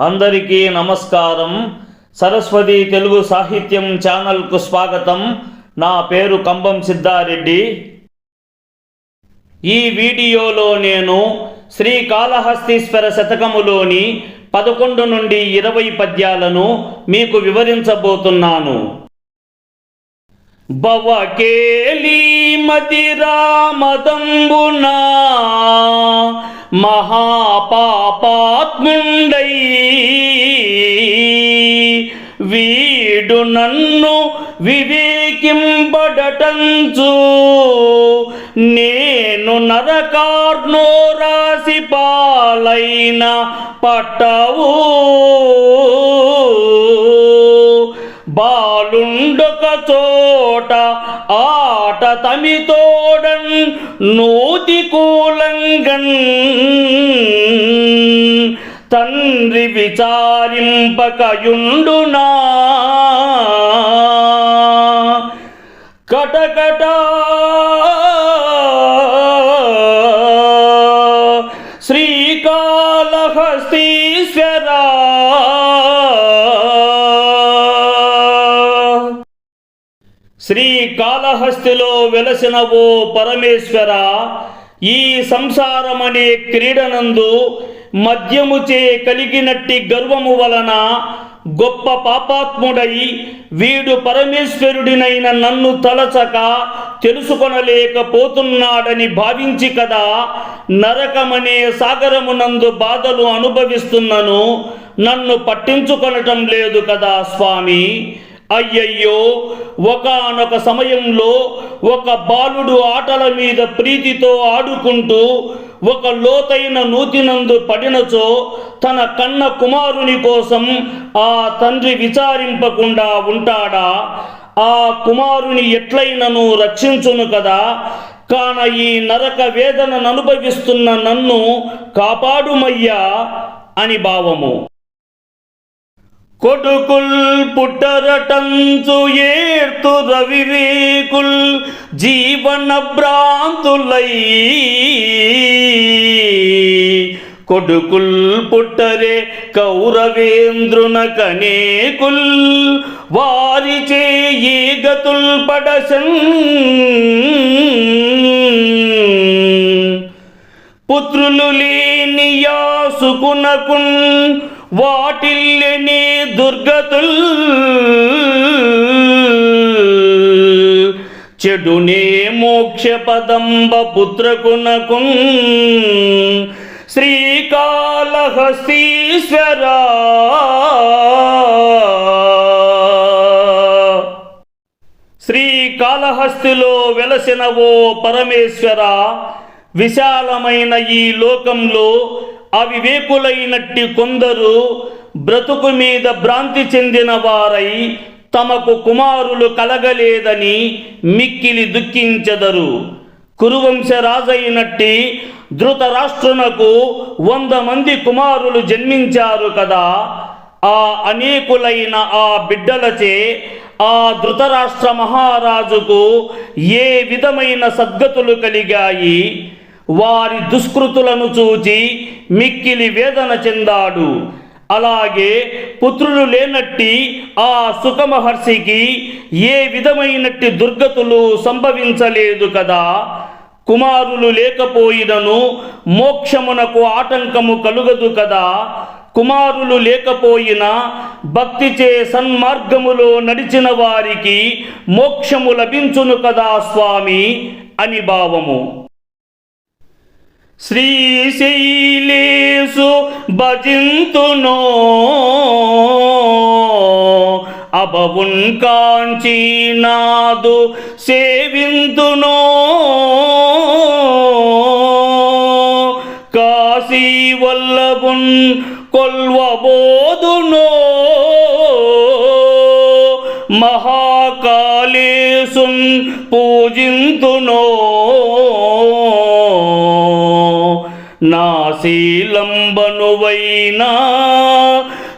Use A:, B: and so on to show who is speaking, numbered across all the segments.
A: అందరికీ నమస్కారం. సరస్వతి తెలుగు సాహిత్యం ఛానల్కు స్వాగతం. నా పేరు కంబం సిద్ధారెడ్డి. ఈ వీడియోలో నేను శ్రీకాళహస్తీశ్వర శతకములోని పదకొండు నుండి ఇరవై పద్యాలను మీకు వివరించబోతున్నాను. భవకేలి మదిరామదంబునా మహాపాపాత్ముండై. వీడు నన్ను వివేకింపడటంచు. నేను నరకార్నో రాసి పాలైన పట్టవు. బాలుండొక చోట ఆ తమితోడన్ నూతి కూలంగన్ తండ్రి విచారింపకయుండునా? కటకటా కాళహస్తిలో వెలసిన ఓ పరమేశ్వర ఈ సంసారమనే క్రీడనందు మద్యముచే కలిగినట్టి గర్వము వలన గొప్ప పాపాత్ముడై వీడు పరమేశ్వరుడినైన నన్ను తలచక తెలుసుకొనలేకపోతున్నాడని భావించి కదా నరకమనే సాగరమునందు బాధలు అనుభవిస్తున్నను నన్ను పట్టించుకొనటం లేదు కదా స్వామి. అయ్యయ్యో ఒకానొక సమయంలో ఒక బాలుడు ఆటల మీద ప్రీతితో ఆడుకుంటూ ఒక లోతైన నూతినందు పడినచో తన కన్న కుమారుని కోసం ఆ తండ్రి విచారింపకుండా ఉంటాడా? ఆ కుమారుని ఎట్లయినను రక్షించును కదా? కాన ఈ నరక వేదనను అనుభవిస్తున్న నన్ను కాపాడుమయ్యా అని భావము. కొడుకుల్ పుట్టరటంచు ఏర్తు రవివేకుల్ జీవన భ్రాంతులై. కొడుకుల్ పుట్టరే కౌరవేంద్రున కనేకుల్ వారి చేయి గతుల్ పడసన్ పుత్రులు లేని యాసుకునకున్ వాటిల్లిని దుర్గతుల్ చెడునే మోక్ష పదంబ శ్రీకాళహస్తీశ్వరా. శ్రీకాళహస్తిలో వెలసిన ఓ పరమేశ్వర విశాలమైన ఈ లోకంలో అవివేకులైనట్టి కొందరు బ్రతుకు మీద భ్రాంతి చెందిన వారై తమకు కుమారులు కలగలేదని మిక్కిలి దుఃఖించెదరు. కురువంశరాజైనట్టి ధృతరాష్ట్రునకు వంద మంది కుమారులు జన్మించారు కదా. ఆ అనేకులైన ఆ బిడ్డలచే ఆ ధృతరాష్ట్ర మహారాజుకు ఏ విధమైన సద్గతులు కలిగాయి? వారి దుష్కృతులను చూచి మిక్కిలి వేదన చెందాడు. అలాగే పుత్రులు లేనట్టి ఆ సుఖమహర్షికి ఏ విధమైనట్టి దుర్గతులు సంభవించలేదు కదా. కుమారులు లేకపోయినను మోక్షమునకు ఆటంకము కలుగదు కదా. కుమారులు లేకపోయినా భక్తిచే సన్మార్గములో నడిచిన వారికి మోక్షము లభించును కదా స్వామి అని భావము. శ్రీశైలేసు భజింతునో. అభవున్ కాంచీనాదు సేవింతునో. కాశీ వల్లభున్ కొల్వబోదునో. మహాకాళేశున్ పూజింతునో. నా శీలంబనువైనా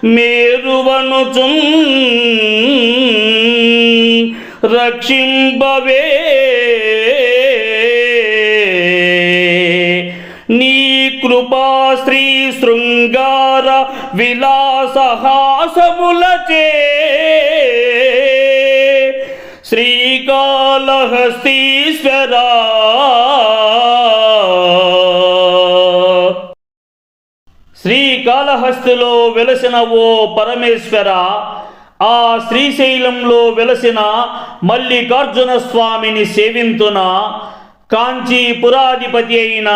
A: మేరువనుచున్ రక్షింపవే. నీ కృపా శ్రీ శృంగార విలాసహాసములచే శ్రీకాళహస్తిలో వెలసిన ఓ పరమేశ్వర ఆ శ్రీశైలంలో వెలసిన మల్లికార్జున స్వామిని సేవింతున కాంచీపురాధిపతి అయిన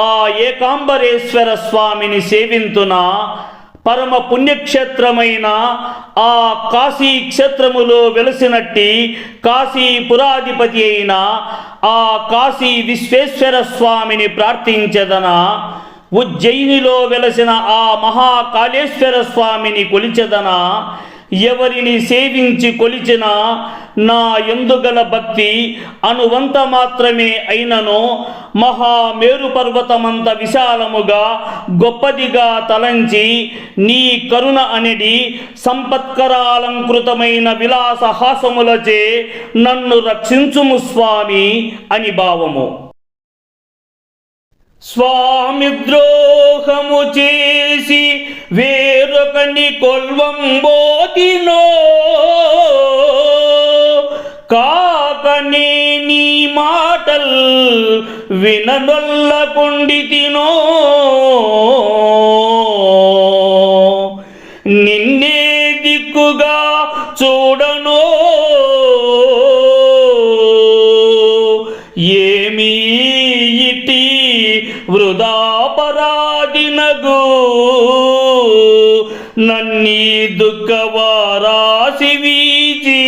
A: ఆ ఏకాంబరేశ్వర స్వామిని సేవింతున పరమ పుణ్యక్షేత్రమైన ఆ కాశీ క్షేత్రములో వెలసినట్టి కాశీ పురాధిపతి అయిన ఆ కాశీ విశ్వేశ్వర స్వామిని ప్రార్థించదనా ఉజ్జయినిలో వెలసిన ఆ మహాకాళేశ్వర స్వామిని కొలిచెదనా ఎవరిని సేవించి కొలిచిన నా ఎందుగల భక్తి అనువంత మాత్రమే అయినను మహామేరు పర్వతమంత విశాలముగా గొప్పదిగా తలంచి నీ కరుణ అనేది సంపత్కరాలంకృతమైన విలాసహాసములచే నన్ను రక్షించుము స్వామి అని భావము. స్వామి ద్రోహము చేసి వేరొకని కొల్వంబోతినో. కాకనే నీ మాటల్ విననొల్లకుండి నన్నీ దుఃఖవారాసి వీచి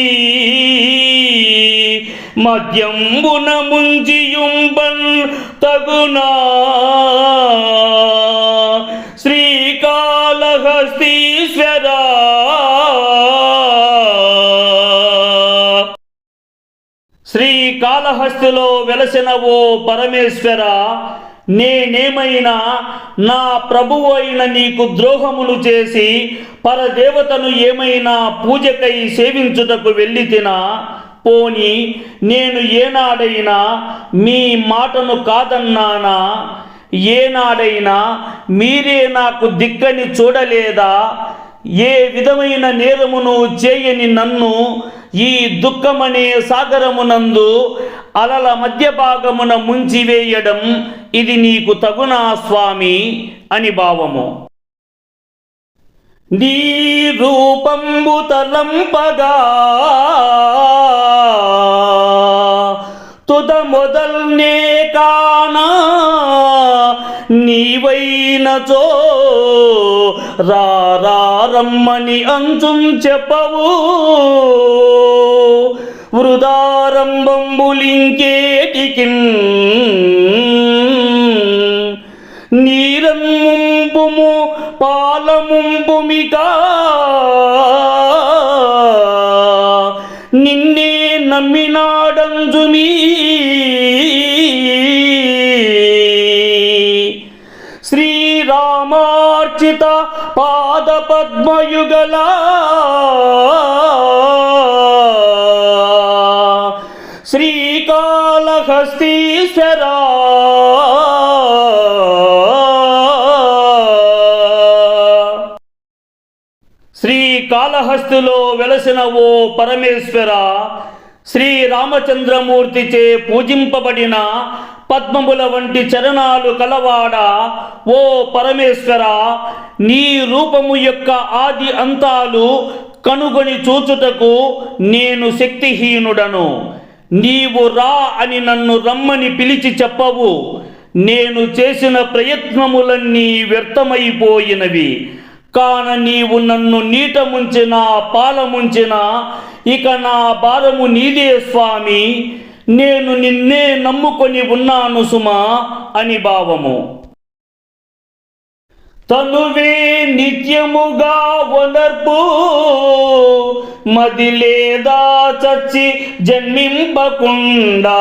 A: మద్యంబున ముంజియుంబన్ తగునా. శ్రీకాళహస్తీశ్వరా. శ్రీకాళహస్తిలో వెలసిన ఓ పరమేశ్వర నేనేమైనా నా ప్రభువు అయిన నీకు ద్రోహములు చేసి పరదేవతను ఏమైనా పూజకై సేవించుటకు వెళ్ళి తినా పోని నేను ఏనాడైనా మీ మాటను కాదన్నానా? ఏనాడైనా మీరే నాకు దిక్కని చూడలేదా? ఏ విధమైన నేరమును చేయని నన్ను ఈ దుఃఖమనే సాగరమునందు అలల మధ్య భాగమున ముంచివేయడం ఇది నీకు తగునా స్వామి అని భావము. నీ రూపంబు తలంపగా తుద మొదల్నే కానా నీవైనచో. రారమ్మని అంచుం చెప్పవు. వృదారంభంబులింకేటికిన్ నీరమ్ముంపుము పాలముంపుమికా. పాద పద్మయుగలా శ్రీకాళహస్తీశ్వరా. శ్రీకాళహస్తిలో వెలసిన ఓ పరమేశ్వర శ్రీ రామచంద్రమూర్తిచే పూజింపబడిన పద్మముల వంటి చరణాలు కలవాడ ఓ పరమేశ్వర నీ రూపము యొక్క ఆది అంతాలు కనుగొని చూచుటకు నేను శక్తిహీనుడను. నీవు రా అని నన్ను రమ్మని పిలిచి చెప్పవు. నేను చేసిన ప్రయత్నములన్నీ వ్యర్థమైపోయినవి. కాన నీవు నన్ను నీట ముంచిన పాల ముంచిన ఇక నా భారము నీదే స్వామి. నేను నిన్నే నమ్ముకొని ఉన్నాను సుమా అని భావము. తనువే నిత్యముగా వనర్పు మది లేదా చచ్చి జన్మింపకుండా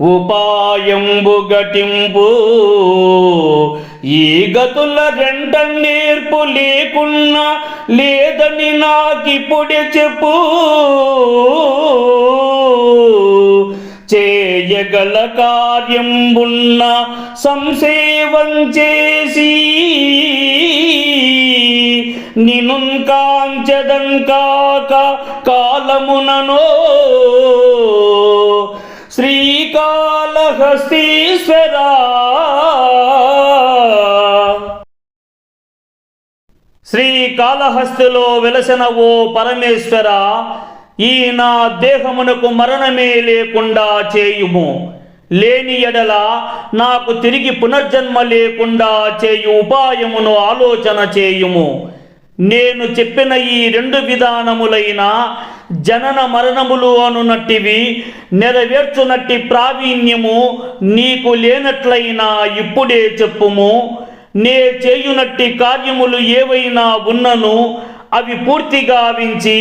A: ఉపాయంబు గటింపు ఈ గతుల రెండ నేర్పు లేకున్నా లేదని నాకిప్పుడే చెప్పు. చేయగల కార్యంబున్న సంసేవం చేసి నిను కాంచెదన్ కాక కాలముననో శ్రీకాళహస్తీశ్వరా శ్రీకాళహస్తిలో వెలసిన ఓ పరమేశ్వర ఈ నా దేహమునకు మరణమే లేకుండా చేయుము. లేని ఎడల నాకు తిరిగి పునర్జన్మ లేకుండా చేయు ఉపాయమును ఆలోచన చేయుము. నేను చెప్పిన ఈ రెండు విధానములైన జనన మరణములు అనునట్టివి నెరవేర్చునట్టి ప్రావీణ్యము నీకు లేనట్లయినా ఇప్పుడే చెప్పుము. నే చేయునట్టి కార్యములు ఏవైనా ఉన్నను అవి పూర్తిగా వించి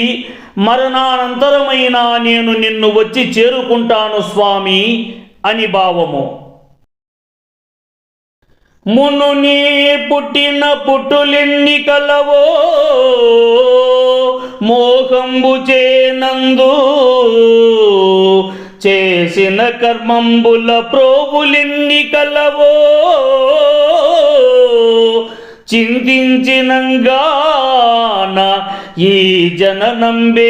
A: మరణానంతరమైన నేను నిన్ను వచ్చి చేరుకుంటాను స్వామి అని భావము. మునుని పుట్టిన పుట్టులెన్ని కలవో మోహంబు చేనందు చేసిన కర్మంబుల ప్రోగులిన్ని కలవో. చింతించినంగాన ఈ జననంబేయనియున్నవాడా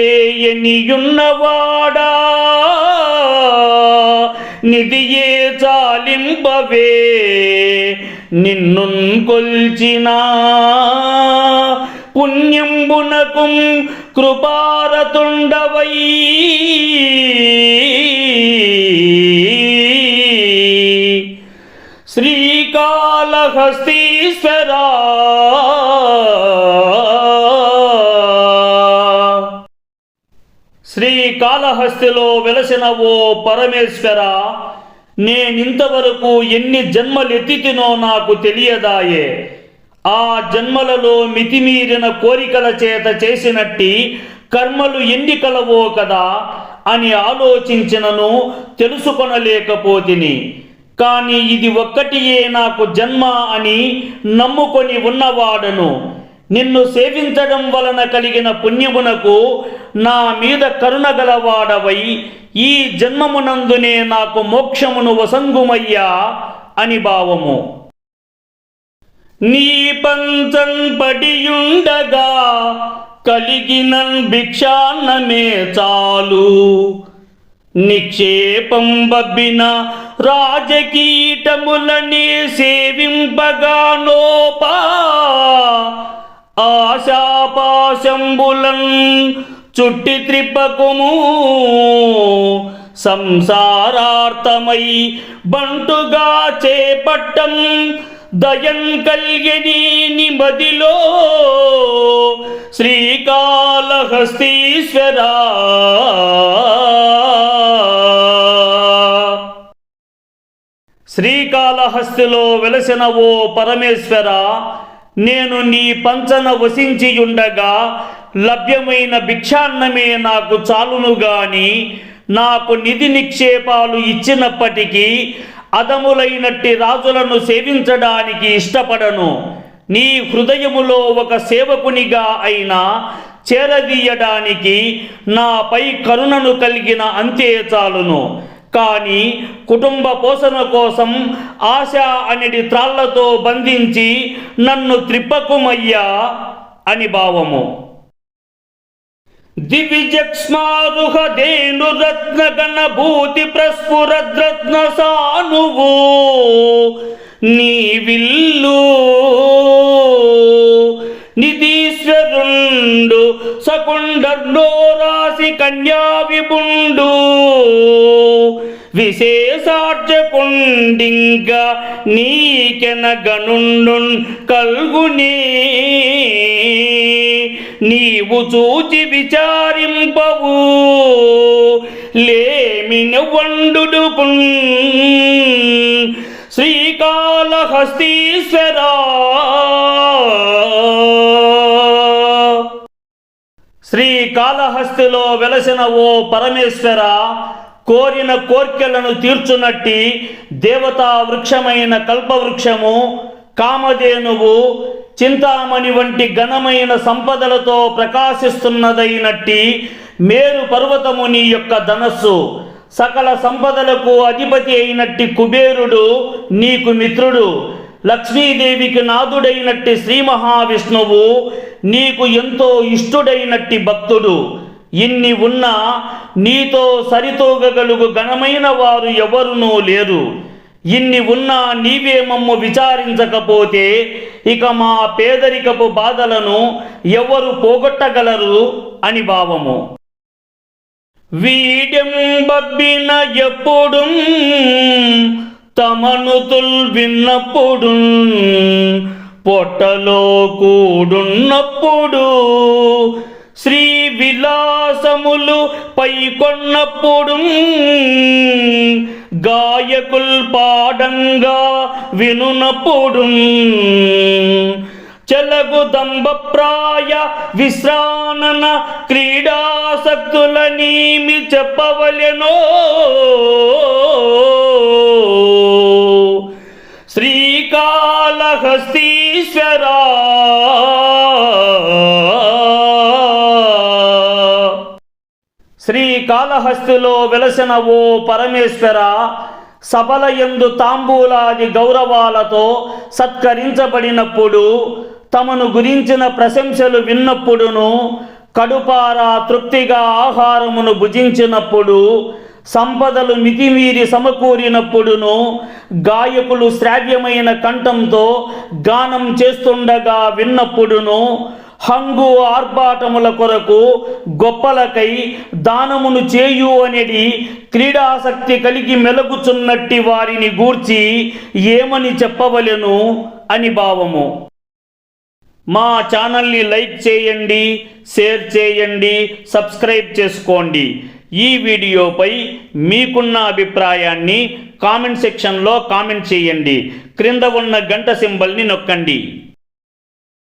A: నిధియే చాలింపవే నిన్ను కొల్చినా. పుణ్యంబునకుం కృపారతుండవై. శ్రీకాళహస్తీశ్వరా. శ్రీకాళహస్తిలో వెలసిన ఓ పరమేశ్వర నేనింతవరకు ఎన్ని జన్మలెత్తితినో నాకు తెలియదాయే. ఆ జన్మలలో మితిమీరిన కోరికల చేత చేసినట్టి కర్మలు ఎన్ని కలవో కదా అని ఆలోచించినను తెలుసుకొనలేకపోతిని. కానీ ఇది ఒక్కటియే నాకు జన్మ అని నమ్ముకొని ఉన్నవాడను. నిన్ను సేవించడం వలన కలిగిన పుణ్యమునకు నా మీద కరుణ గలవాడవై ఈ జన్మమునందునే నాకు మోక్షమును వసంగుమయ్యా అని భావము. నీ పంచం పడియుండగా కలిగిన భిక్షాన్నమే చాలు. నిక్షేపం బబ్బిన రాజకీటములని సేవింపగా నోపా. ఆశాపాశంబులన్ చుట్టి త్రిపకుము సంసారార్థమై బంటుగా చేపట్టం దయం కల్గని నిమదిలో శ్రీకాళహస్తీశ్వరా. శ్రీకాళహస్తిలో వెలసిన ఓ పరమేశ్వర నేను నీ పంచన వసించియుండగా లభ్యమైన భిక్షాన్నమే నాకు చాలును గాని నాకు నిధి నిక్షేపాలు ఇచ్చినప్పటికీ అదములైనట్టి రాజులను సేవించడానికి ఇష్టపడను. నీ హృదయములో ఒక సేవకునిగా అయినా చేరదీయడానికి నాపై కరుణను కలిగిన అంతే చాలును. కానీ కుటుంబ పోషణ కోసం ఆశ అనేది త్రాళ్ళతో బంధించి నన్ను త్రిప్పకుమయ్యా అని భావము. దివిజక్స్మారుహ ధేను రత్న గణ భూతి ప్రస్ఫురద్రత్న సానువు నిధీశ్వరుండు సకుండర్లో రాసి కన్యా విపుండు విశేషార్జకుండింక నీకెన గనుండు కల్గునే. నీవు చూచి విచారింపవు లేమిన వండు శ్రీకాళహస్తీశ్వరా. శ్రీకాళహస్తిలో వెలసిన ఓ పరమేశ్వర కోరిన కోర్కెలను తీర్చునట్టి దేవతా వృక్షమైన కల్పవృక్షము కామధేనువు చింతామణి వంటి ఘనమైన సంపదలతో ప్రకాశిస్తున్నదైనట్టి మేరు పర్వతము నీ యొక్క ధనస్సు. సకల సంపదలకు అధిపతి అయినట్టి కుబేరుడు నీకు మిత్రుడు. లక్ష్మీదేవికి నాదుడైనట్టి శ్రీ మహావిష్ణువు నీకు ఎంతో ఇష్టుడైనట్టి భక్తుడు. ఇన్ని ఉన్నా నీతో సరితూగగలుగు ఘనమైన వారు ఎవరునూ లేరు. ఇన్ని ఉన్నా నీవే మమ్ము విచారించకపోతే ఇక మా పేదరికపు బాధలను ఎవరు పోగొట్టగలరు అని భావము. వీడెంబబ్బిన ఎప్పుడు తమనుతుల్ విన్నప్పుడు పొట్టలో కూడున్నప్పుడు శ్రీ విలాసములు పైకొన్నప్పుడు గాయకుల్ పాడంగా వినునప్పుడు చెలగు దంబప్రాయ విశ్రానన క్రీడాసక్తుల నీమి చెప్పవలెనో. శ్రీకాళహస్తీశ్వరా శ్రీకాళహస్తిలో వెలసిన ఓ పరమేశ్వర సభల ఎందు తాంబూలాది గౌరవాలతో సత్కరించబడినప్పుడు తమను గురించిన ప్రశంసలు విన్నప్పుడును కడుపారా తృప్తిగా ఆహారమును భుజించినప్పుడు సంపదలు మితిమీరి సమకూరినప్పుడును గాయకులు శ్రావ్యమైన కంఠంతో గానం చేస్తుండగా విన్నప్పుడును హంగు ఆర్భాటముల కొరకు గొప్పలకై దానమును చేయు అనేది క్రీడాసక్తి కలిగి మెలగుచున్నట్టి వారిని గూర్చి ఏమని చెప్పవలెను అని భావము. మా ఛానల్ని లైక్ చేయండి షేర్ చేయండి సబ్స్క్రైబ్ చేసుకోండి. ఈ వీడియోపై మీకున్న అభిప్రాయాన్ని కామెంట్ సెక్షన్లో కామెంట్ చేయండి. క్రింద ఉన్న గంట సింబల్ని నొక్కండి.